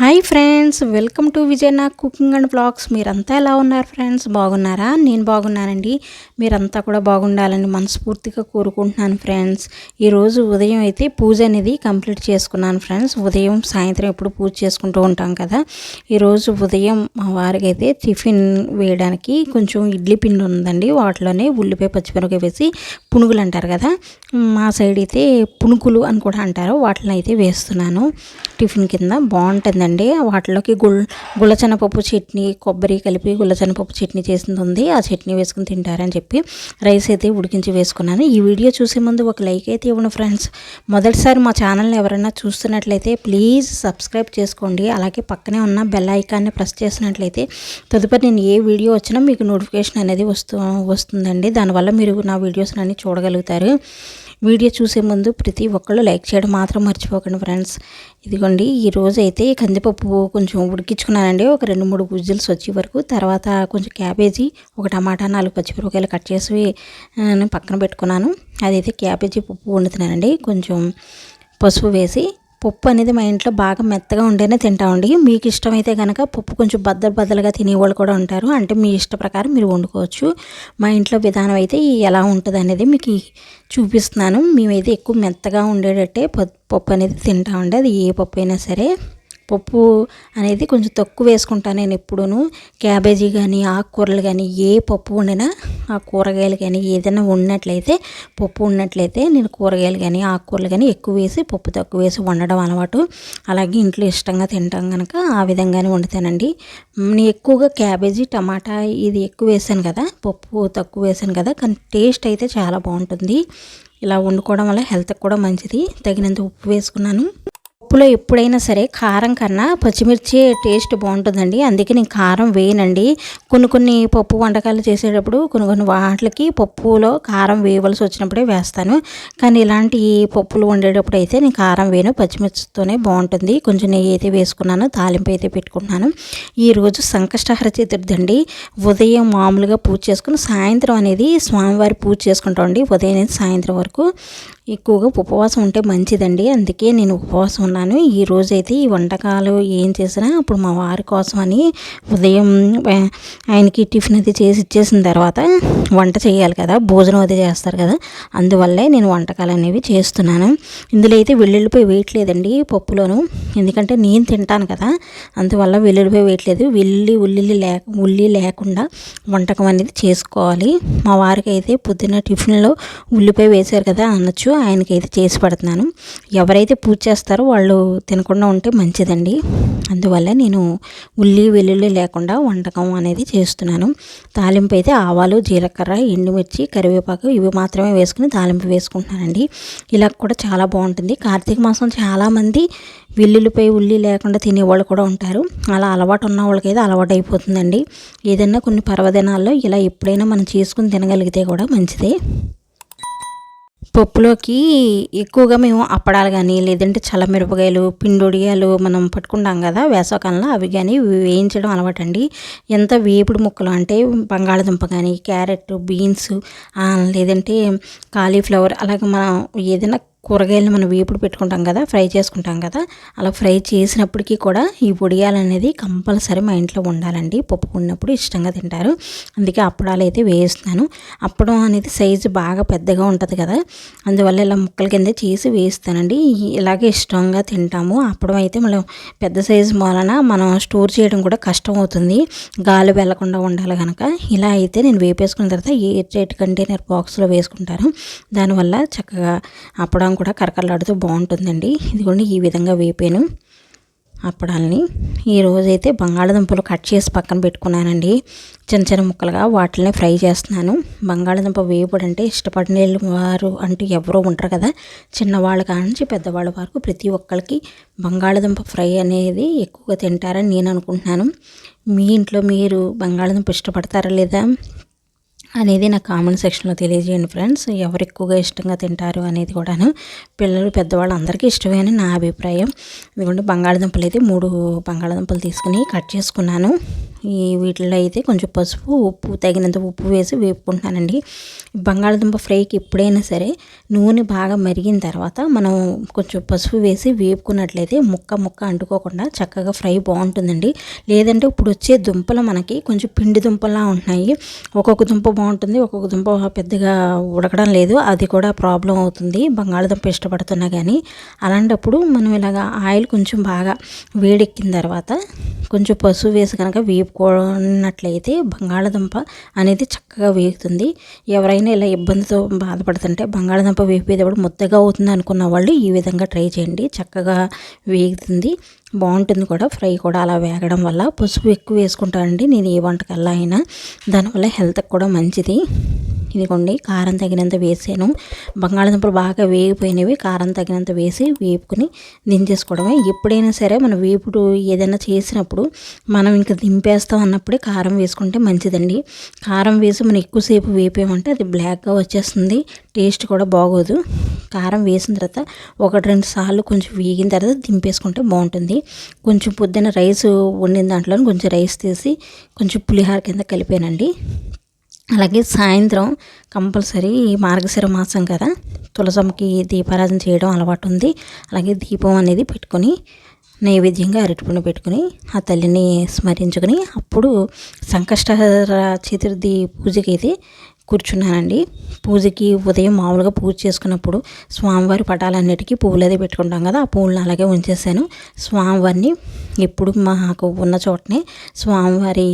Hi friends welcome to విజయనా cooking and blogs మీరంతా ఎలా ఉన్నారు ఫ్రెండ్స్ బాగున్నారా? నేను బాగున్నానండి. మీరంతా కూడా బాగుండాలని మనస్ఫూర్తిగా కోరుకుంటున్నాను ఫ్రెండ్స్ ఈరోజు ఉదయం అయితే పూజ అనేది కంప్లీట్ చేసుకున్నాను ఫ్రెండ్స్ ఉదయం సాయంత్రం ఎప్పుడు పూజ చేసుకుంటూ ఉంటాం కదా. ఈరోజు ఉదయం మా వారికి అయితే టిఫిన్ వేయడానికి కొంచెం ఇడ్లీ పిండి ఉందండి. వాటిలోనే ఉల్లిపాయ పచ్చిమిరపకాయ వేసి పునుగులు అంటారు కదా. మా సైడ్ అయితే పునుకులు అని కూడా అంటారు. వాటిని అయితే వేస్తున్నాను. టిఫిన్ కింద ఉందండి వాటిలోకి గుల్ గులచనపప్పు చట్నీ కొబ్బరి కలిపి గుల్లచెనపప్పు చట్నీ చేసింది ఉంది. ఆ చట్నీ వేసుకుని తింటారని చెప్పి రైస్ అయితే ఉడికించి వేసుకున్నాను. ఈ వీడియో చూసే ముందు ఒక లైక్ అయితే ఇవ్వండి ఫ్రెండ్స్. మొదటిసారి మా ఛానల్ని ఎవరైనా చూస్తున్నట్లయితే ప్లీజ్ సబ్స్క్రైబ్ చేసుకోండి. అలాగే పక్కనే ఉన్న బెల్ ఐకాన్ని ప్రెస్ చేసినట్లయితే తదుపరి నేను ఏ వీడియో వచ్చినా మీకు నోటిఫికేషన్ అనేది వస్తూ వస్తుందండి. దానివల్ల మీరు నా వీడియోస్ అన్నీ చూడగలుగుతారు. వీడియో చూసే ముందు ప్రతి ఒక్కళ్ళు లైక్ చేయడం మాత్రం మర్చిపోకండి ఫ్రెండ్స్. ఇదిగోండి ఈ రోజు అయితే కందిపప్పు కొంచెం ఉడికించుకున్నానండి. ఒక రెండు మూడు గుజ్జులు వచ్చే వరకు తర్వాత కొంచెం క్యాబేజీ ఒక టమాటా నాలుగు పచ్చిమిరపకాయలు కట్ చేసి పక్కన పెట్టుకున్నాను. అదైతే క్యాబేజీ పప్పు వండుతున్నానండి. కొంచెం పసుపు వేసి పప్పు అనేది మా ఇంట్లో బాగా మెత్తగా ఉండేనే తింటామండి మీకు ఇష్టమైతే కనుక పప్పు కొంచెం బద్దలు బద్దలుగా తినేవాళ్ళు కూడా ఉంటారు. అంటే మీ ఇష్ట ప్రకారం మీరు వండుకోవచ్చు. మా ఇంట్లో విధానం అయితే ఎలా ఉంటుంది అనేది మీకు చూపిస్తున్నాను. మేమైతే ఎక్కువ మెత్తగా ఉండేటట్టే పప్పు అనేది తింటామండి అది ఏ పప్పు అయినా సరే పప్పు అనేది కొంచెం తక్కువ వేసుకుంటాను నేను ఎప్పుడూ క్యాబేజీ కానీ ఆకుకూరలు కానీ ఏ పప్పు వండినా ఆ కూరగాయలు కానీ ఏదైనా ఉన్నట్లయితే పప్పు ఉన్నట్లయితే నేను కూరగాయలు కానీ ఆకుకూరలు కానీ ఎక్కువ వేసి పప్పు తక్కువ వేసి వండడం అలవాటు. అలాగే ఇంట్లో ఇష్టంగా తింటాం కనుక ఆ విధంగానే వండుతానండి. నేను ఎక్కువగా క్యాబేజీ టమాటా ఇది ఎక్కువ వేసాను కదా పప్పు తక్కువ వేసాను కదా కానీ టేస్ట్ అయితే చాలా బాగుంటుంది. ఇలా వండుకోవడం వల్ల హెల్త్కి కూడా మంచిది. తగినంత ఉప్పు వేసుకున్నాను. పప్పులో ఎప్పుడైనా సరే కారం కన్నా పచ్చిమిర్చి టేస్ట్ బాగుంటుందండి. అందుకే నేను కారం వేయనండి. కొన్ని కొన్ని పప్పు వంటకాలు చేసేటప్పుడు కొన్ని కొన్ని వాటికి పప్పులో కారం వేయవలసి వచ్చినప్పుడే వేస్తాను. కానీ ఇలాంటి పప్పులు వండేటప్పుడు అయితే నేను కారం వేయను. పచ్చిమిర్చితోనే బాగుంటుంది. కొంచెం నెయ్యి అయితే వేసుకున్నాను. తాలింపు అయితే పెట్టుకున్నాను ఈరోజు సంకష్టహర చతుర్థి అండి. ఉదయం మామూలుగా పూజ చేసుకుని సాయంత్రం అనేది స్వామివారి పూజ చేసుకుంటామండి ఉదయం సాయంత్రం వరకు ఎక్కువగా ఉపవాసం ఉంటే మంచిదండి. అందుకే నేను ఉపవాసం ఉన్నాను. ఈ రోజైతే ఈ వంటకాలు ఏం చేసినా అప్పుడు మా వారి కోసం అని ఉదయం ఆయనకి టిఫిన్ అది చేసి ఇచ్చేసిన తర్వాత వంట చేయాలి కదా భోజనం అది చేస్తారు కదా అందువల్లే నేను వంటకాలు అనేవి చేస్తున్నాను. ఇందులో అయితే వెల్లుల్లిపోయి వేయట్లేదండి పప్పులోను ఎందుకంటే నేను తింటాను కదా అందువల్ల వెల్లుల్లిపోయి వేయట్లేదు వెల్లుల్లి ఉల్లి లేక ఉల్లి లేకుండా వంటకం అనేది చేసుకోవాలి. మా వారికి అయితే పొద్దున్న టిఫిన్లో ఉల్లిపాయ వేశారు కదా అనొచ్చు ఆయనకైతే చేసి పెడుతున్నాను. ఎవరైతే పూజ చేస్తారో వాళ్ళు తినకుండా ఉంటే మంచిదండి. అందువల్ల నేను ఉల్లి వెల్లుల్లి లేకుండా వంటకం అనేది చేస్తున్నాను. తాలింపు అయితే ఆవాలు జీలకర్ర ఎండుమిర్చి కరివేపాకు ఇవి మాత్రమే వేసుకుని తాలింపు వేసుకుంటున్నానండి. ఇలా కూడా చాలా బాగుంటుంది. కార్తీక మాసం చాలామంది వెల్లుల్లిపై ఉల్లి లేకుండా తినేవాళ్ళు కూడా ఉంటారు. అలా అలవాటు ఉన్న వాళ్ళకైతే అలవాటు అయిపోతుందండి. ఏదైనా కొన్ని పర్వదినాల్లో ఇలా ఎప్పుడైనా మనం చేసుకుని తినగలిగితే కూడా మంచిదే. పప్పులోకి ఎక్కువగా మేము అప్పడాలు కానీ లేదంటే చల్లమిరపకాయలు పిండొడియాలు మనం పట్టుకుంటాం కదా వేసవకాలంలో అవి కానీ వేయించడం అలవాటు అండి ఎంత వేపుడు ముక్కలు అంటే బంగాళదుంప కానీ క్యారెట్ బీన్స్ లేదంటే కాలీఫ్లవర్ అలాగే మనం ఏదైనా కూరగాయలను మనం వేపుడు పెట్టుకుంటాం కదా ఫ్రై చేసుకుంటాం కదా అలా ఫ్రై చేసినప్పటికీ కూడా ఈ పొడియాలు అనేది కంపల్సరీ మా ఇంట్లో ఉండాలండి పప్పు ఉన్నప్పుడు ఇష్టంగా తింటారు అందుకే అప్పడాలు అయితే వేస్తున్నాను అప్పడం అనేది సైజు బాగా పెద్దగా ఉంటుంది కదా అందువల్ల ఇలా ముక్కల కింద చేసి వేస్తానండి ఇలాగే ఇష్టంగా తింటాము అప్పడం అయితే మనం పెద్ద సైజు మూలన మనం స్టోర్ చేయడం కూడా కష్టం అవుతుంది గాలి వెళ్ళకుండా ఉండాలి కనుక ఇలా అయితే నేను వేపేసుకున్న తర్వాత ఏ ఎయిట్ కంటైనర్ బాక్స్లో వేసుకుంటాను దానివల్ల చక్కగా అప్పడం కూడా కరకరలాడుతూ బాగుంటుందండి. ఇదిగోండి ఈ విధంగా వేపాను. అప్పడాలని. ఈరోజైతే బంగాళదుంపలు కట్ చేసి పక్కన పెట్టుకున్నానండి. చిన్న చిన్న ముక్కలుగా వాటిని ఫ్రై చేస్తున్నాను. బంగాళదుంప వేపుడు అంటే ఇష్టపడిన వారు అంటూ ఎవరో ఉంటారు కదా. చిన్నవాళ్ళ కానించి పెద్దవాళ్ళ వరకు ప్రతి ఒక్కరికి బంగాళదుంప ఫ్రై అనేది ఎక్కువగా తింటారని నేను అనుకుంటున్నాను. మీ ఇంట్లో మీరు బంగాళదుంప ఇష్టపడతారా లేదా? అనేది నా కామెంట్ సెక్షన్లో తెలియజేయండి ఫ్రెండ్స్. ఎవరు ఎక్కువగా ఇష్టంగా తింటారు అనేది కూడాను పిల్లలు పెద్దవాళ్ళు అందరికీ ఇష్టమే అని నా అభిప్రాయం. ఎందుకంటే బంగాళదుంపలు అయితే మూడు బంగాళదుంపలు తీసుకుని కట్ చేసుకున్నాను. ఈ వీటిలో అయితే కొంచెం పసుపు ఉప్పు తగినంత ఉప్పు వేసి వేపుకుంటున్నానండి బంగాళదుంప ఫ్రైకి ఎప్పుడైనా సరే నూనె బాగా మరిగిన తర్వాత మనం కొంచెం పసుపు వేసి వేపుకున్నట్లయితే ముక్క ముక్క అంటుకోకుండా చక్కగా ఫ్రై బాగుంటుందండి. లేదంటే ఇప్పుడు వచ్చే దుంపలు మనకి కొంచెం పిండి దుంపలా ఉంటున్నాయి. ఒక్కొక్క దుంప బాగుంటుంది ఒక్కొక్క దుంప పెద్దగా ఉడకడం లేదు. అది కూడా ప్రాబ్లం అవుతుంది. బంగాళదుంప ఇష్టపడుతున్నా కానీ అలాంటప్పుడు మనం ఇలాగ ఆయిల్ కొంచెం బాగా వేడెక్కిన తర్వాత కొంచెం పసుపు వేసి కనుక వేపు వేపుకున్నట్లయితే బంగాళదుంప అనేది చక్కగా వేగుతుంది. ఎవరైనా ఇలా ఇబ్బందితో బాధపడుతుంటే బంగాళదుంప వేపేటప్పుడు ముద్దగా అవుతుంది అనుకున్న వాళ్ళు ఈ విధంగా ట్రై చేయండి. చక్కగా వేగుతుంది. బాగుంటుంది కూడా. ఫ్రై కూడా అలా వేగడం వల్ల పసుపు ఎక్కువ వేసుకుంటానండి. నేను ఏ వంటకల్లా అయినా. దానివల్ల హెల్త్కి కూడా మంచిది. ఇదిగోండి కారం తగినంత వేసాను. బంగాళదుంపలు బాగా వేగిపోయినవి కారం తగినంత వేసి వేపుకుని దించేసుకోవడమే. ఎప్పుడైనా సరే మనం వేపుడు ఏదైనా చేసినప్పుడు మనం ఇంకా దింపేస్తాం అన్నప్పుడే కారం వేసుకుంటే మంచిదండి. కారం వేసి మనం ఎక్కువసేపు వేపేమంటే అది బ్లాక్గా వచ్చేస్తుంది. టేస్ట్ కూడా బాగోదు. కారం వేసిన తర్వాత ఒకటి రెండు సార్లు కొంచెం వేగిన తర్వాత దింపేసుకుంటే బాగుంటుంది. కొంచెం పొద్దున్న రైస్ వండిన దాంట్లో కొంచెం రైస్ తీసి కొంచెం పులిహార కింద కలిపానండి. అలాగే సాయంత్రం కంపల్సరీ మార్గశిర మాసం కదా. తులసమ్మకి దీపారాధన చేయడం అలవాటు ఉంది అలాగే దీపం అనేది పెట్టుకొని నైవేద్యంగా అరటిపండు పెట్టుకుని ఆ తల్లిని స్మరించుకుని అప్పుడు సంకష్టహర చతుర్థి పూజకి అయితే కూర్చున్నానండి. పూజకి ఉదయం మామూలుగా పూజ చేసుకున్నప్పుడు స్వామివారి పటాలన్నిటికీ పువ్వులు అది పెట్టుకుంటాం కదా ఆ పువ్వులను అలాగే ఉంచేసాను స్వామివారిని ఎప్పుడు మాకు ఉన్న చోటనే స్వామివారి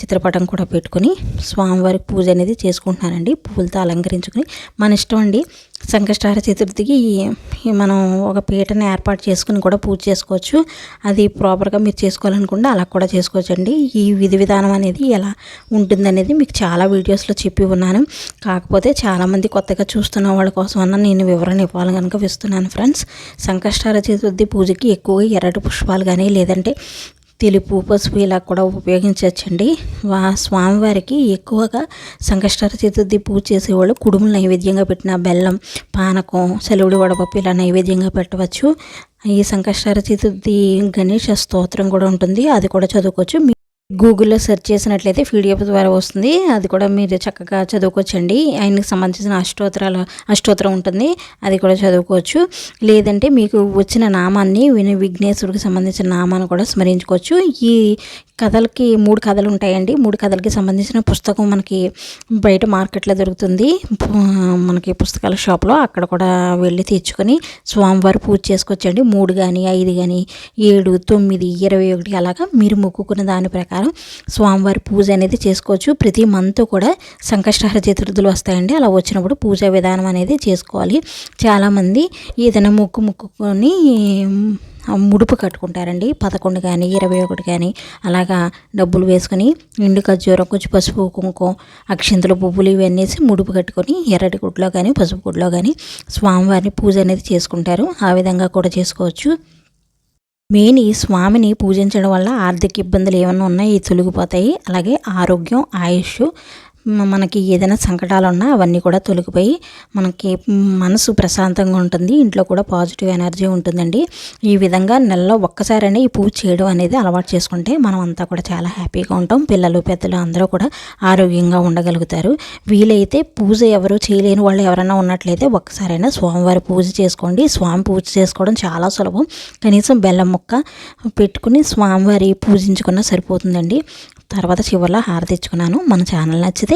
చిత్రపటం కూడా పెట్టుకుని స్వామివారి పూజ అనేది చేసుకుంటున్నానండి. పువ్వులతో అలంకరించుకుని. మన ఇష్టం అండి సంకష్టార చతుర్థికి మనం ఒక పీటను ఏర్పాటు చేసుకుని కూడా పూజ చేసుకోవచ్చు. అది ప్రాపర్గా మీరు చేసుకోవాలనుకుంటే అలా కూడా చేసుకోవచ్చు అండి ఈ విధి విధానం అనేది ఎలా ఉంటుందనేది మీకు చాలా వీడియోస్లో చెప్పి ఉన్నాను. కాకపోతే చాలామంది కొత్తగా చూస్తున్న వాళ్ళ కోసం అన్న నేను వివరణ ఇవ్వాలి కనుక ఇస్తున్నాను ఫ్రెండ్స్. సంకష్టార చతుర్థి పూజకి ఎక్కువగా ఎర్రటి పుష్పాలు కానీ లేదంటే తెలుపు పసుపు ఇలా కూడా ఉపయోగించవచ్చండి. వా స్వామివారికి ఎక్కువగా సంకష్టార చతుర్థి పూజ చేసేవాళ్ళు కుడుములు నైవేద్యంగా పెట్టిన బెల్లం పానకం సెలవుడి వడపప్పు ఇలా నైవేద్యంగా పెట్టవచ్చు. ఈ సంకష్టార చతుర్థి గణేష స్తోత్రం కూడా ఉంటుంది. అది కూడా చదువుకోవచ్చు. గూగుల్లో సెర్చ్ చేసినట్లయితే పీడిఎఫ్ ద్వారా వస్తుంది. అది కూడా మీరు చక్కగా చదువుకోవచ్చండి. ఆయనకి సంబంధించిన అష్టోత్తరాలు అష్టోత్తరం ఉంటుంది. అది కూడా చదువుకోవచ్చు. లేదంటే మీకు వచ్చిన నామాన్ని విని విఘ్నేశ్వరుడికి సంబంధించిన నామాన్ని కూడా స్మరించుకోవచ్చు. ఈ కథలకి మూడు కథలు ఉంటాయండి. మూడు కథలకి సంబంధించిన పుస్తకం మనకి బయట మార్కెట్లో దొరుకుతుంది. మనకి పుస్తకాల షాప్లో అక్కడ కూడా వెళ్ళి తెచ్చుకొని స్వామివారి పూజ చేసుకోవచ్చండి. మూడు కానీ ఐదు కానీ ఏడు తొమ్మిది ఇరవై ఒకటి అలాగా మీరు మొక్కుకున్న దాని ప్రకారం స్వామివారి పూజ అనేది చేసుకోవచ్చు. ప్రతి మంత్ కూడా సంకష్టహర చతుర్థులు వస్తాయండి. అలా వచ్చినప్పుడు పూజా విధానం అనేది చేసుకోవాలి. చాలామంది ఏదైనా మొక్కు మొక్కుకొని ముడుపు కట్టుకుంటారండి. పదకొండు కానీ ఇరవై ఒకటి కానీ అలాగా డబ్బులు వేసుకొని నిండు ఖర్జూరం కొంచెం పసుపు కుంకుమ అక్షింతలు పువ్వులు ఇవన్నీ ముడుపు కట్టుకొని ఎర్రటి గుడ్లో కానీ పసుపు గుడ్లో కానీ స్వామివారిని పూజ అనేది చేసుకుంటారు. ఆ విధంగా కూడా చేసుకోవచ్చు. మేని స్వామిని పూజించడం వల్ల ఆర్థిక ఇబ్బందులు ఏమైనా ఉన్నాయి? తొలగిపోతాయి. అలాగే ఆరోగ్యం ఆయుష్ మనకి ఏదైనా సంకటాలు ఉన్నా అవన్నీ కూడా తొలగిపోయి మనకి మనసు ప్రశాంతంగా ఉంటుంది ఇంట్లో కూడా పాజిటివ్ ఎనర్జీ ఉంటుందండి. ఈ విధంగా నెలలో ఒక్కసారైనా ఈ పూజ చేయడం అనేది అలవాటు చేసుకుంటే మనం అంతా కూడా చాలా హ్యాపీగా ఉంటాం. పిల్లలు పెద్దలు అందరూ కూడా ఆరోగ్యంగా ఉండగలుగుతారు. వీలైతే పూజ ఎవరు చేయలేని వాళ్ళు ఎవరైనా ఉన్నట్లయితే ఒక్కసారైనా స్వామివారి పూజ చేసుకోండి. స్వామి పూజ చేసుకోవడం చాలా సులభం. కనీసం బెల్లం ముక్క పెట్టుకుని స్వామివారి పూజించుకున్నా సరిపోతుందండి. తర్వాత చివరిలో హారతిచ్చుకున్నాను మన ఛానల్ నచ్చితే